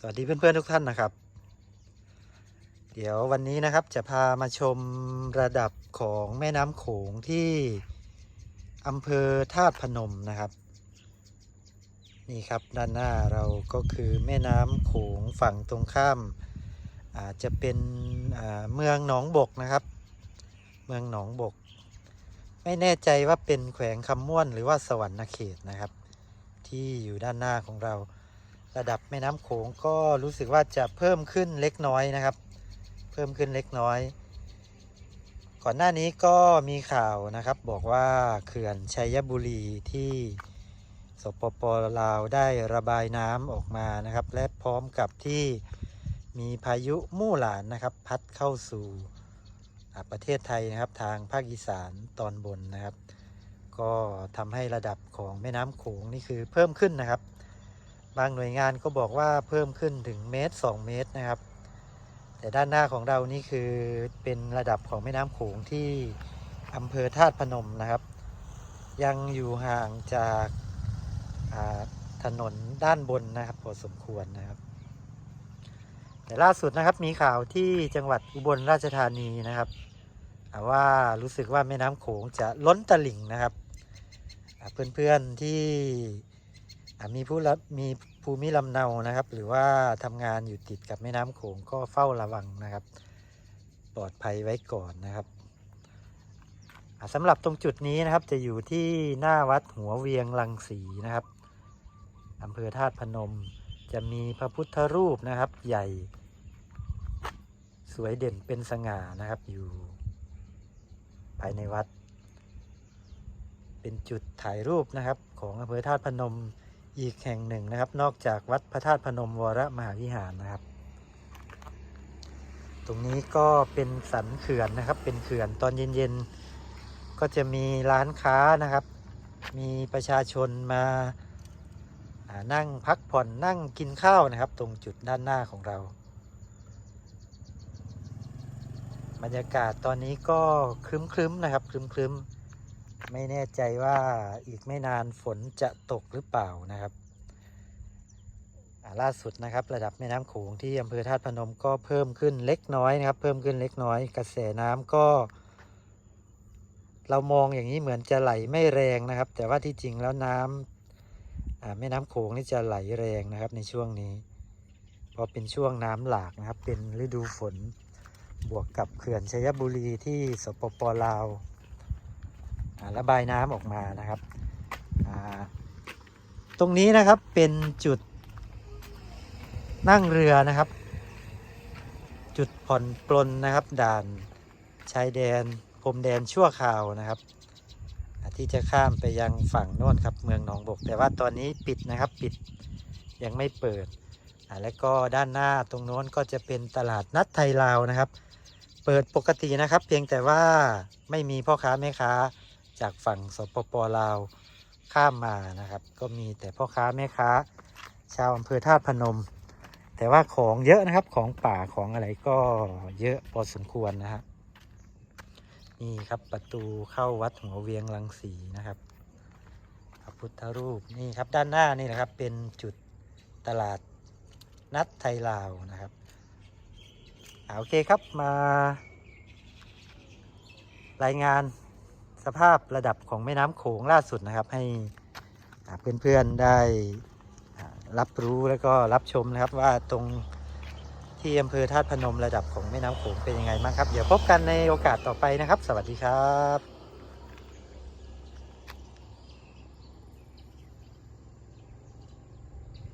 สวัสดีเพื่อนๆทุกท่านนะครับ เดี๋ยววันนี้นะครับจะพามาชมระดับของแม่น้ำโขงที่อำเภอธาตุพนมนะครับ นี่ครับด้านหน้าเราก็คือแม่น้ำโขงฝั่งตรงข้ามอาจจะเป็นเมืองหนองบกนะครับ เมืองหนองบก ไม่แน่ใจว่าเป็นแขวงคำม่วนหรือว่าสวรรณเขตนะครับ ที่อยู่ด้านหน้าของเรา ระดับแม่น้ำโขงก็รู้สึกว่าจะเพิ่มขึ้นเล็กน้อยนะครับ เพิ่มขึ้นเล็กน้อย ก่อนหน้านี้ก็มีข่าวนะครับ บอกว่าเขื่อนชัยบุรีที่สปปลาวได้ระบายน้ำออกมานะครับ และพร้อมกับที่มีพายุมู่หลานนะครับ พัดเข้าสู่ประเทศไทยนะครับทางภาคอีสานตอนบนนะครับ ก็ทำให้ระดับของแม่น้ำโขงนี่คือเพิ่มขึ้นนะครับ บางหน่วยงานก็บอกว่าเพิ่มขึ้นถึงเมตร 2 เมตรนะครับ แต่ด้านหน้าของเรานี่คือเป็นระดับของแม่น้ำโขงที่อำเภอธาตุพนมนะครับ ยังอยู่ห่างจากาถนนด้านบนนะครับพอสมควรนะครับ แต่ล่าสุดนะครับมีข่าวที่จังหวัดอุบลราชธานีนะครับว่ารู้สึกว่าแม่น้ำโขงจะล้นตลิ่งนะครับอ่าเพื่อนๆที่ มีผู้รับมีภูมิลำเนานะครับ หรือว่าทำงานอยู่ติดกับแม่น้ำโขงก็เฝ้าระวังนะครับ ปลอดภัยไว้ก่อนนะครับสำหรับตรงจุดนี้นะครับจะอยู่ที่หน้าวัดหัวเวียงลังสีนะครับอำเภอธาตุพนมจะมีพระพุทธรูปนะครับใหญ่ สวยเด่นเป็นสง่านะครับอยู่ ภายในวัด เป็นจุดถ่ายรูปนะครับของอำเภอธาตุพนม อีกแห่งหนึ่งนะครับ นอกจากวัดพระธาตุพนมวรมหาวิหารนะครับ ตรงนี้ก็เป็นสันเขื่อนนะครับ เป็นเขื่อนตอนเย็นๆ ก็จะมีร้านค้านะครับ มีประชาชนมาานั่งพักผ่อนนั่งกินข้าวนะครับ ตรงจุดด้านหน้าของเรา บรรยากาศตอนนี้ก็ครึ้มๆนะครับครึ้มๆ ไม่แน่ใจว่าอีกไม่นานฝนจะตกหรือเปล่านะครับล่าสุดนะครับ ระดับแม่น้ำโขงที่อำเภอธาตุพนมก็เพิ่มขึ้นเล็กน้อยนะครับ เพิ่มขึ้นเล็กน้อย กระแสน้ำก็ เรามองอย่างนี้เหมือนจะไหลไม่แรงนะครับ แต่ว่าที่จริงแล้วน้ำแม่น้ำโขงนี่จะไหลแรงนะครับในช่วงนี้เพราะเป็นช่วงน้ำหลากนะครับ เป็นฤดูฝนบวกกับเขื่อนชัยบุรีที่สปปลาว ระบายน้ำออกมานะครับตรงนี้นะครับเป็นจุดนั่งเรือนะครับ จุดผ่อนปลนนะครับ ด่านชายแดนพรมแดนชั่วคราวนะครับ ที่จะข้ามไปยังฝั่งโน้นครับเมืองหนองบก แต่ว่าตอนนี้ปิดนะครับปิดยังไม่เปิดและก็ด้านหน้าตรงโน้นก็จะเป็นตลาดนัดไทยลาวนะครับ เปิดปกตินะครับ เพียงแต่ว่าไม่มีพ่อค้าแม่ค้า จากฝั่งสปปลาวข้ามมานะครับ ก็มีแต่พ่อค้าแม่ค้า ชาวอำเภอธาตุพนม แต่ว่าของเยอะนะครับของป่าของอะไรก็เยอะพอสมควรนะฮะนี่ครับประตูเข้าวัดหัวเวียงลังสีนะครับพระพุทธรูปนี่ครับด้านหน้านี่นะครับเป็นจุดตลาดนัดไทยลาวนะครับอ่าโอเคครับมารายงาน สภาพระดับของแม่น้ำโขงล่าสุดนะครับ ให้เพื่อนๆได้รับรู้แล้วก็รับชมนะครับว่าตรงที่อำเภอธาตุพนมระดับของแม่น้ำโขงเป็นยังไงบ้างครับ เดี๋ยวพบกันในโอกาสต่อไปนะครับ สวัสดีครับ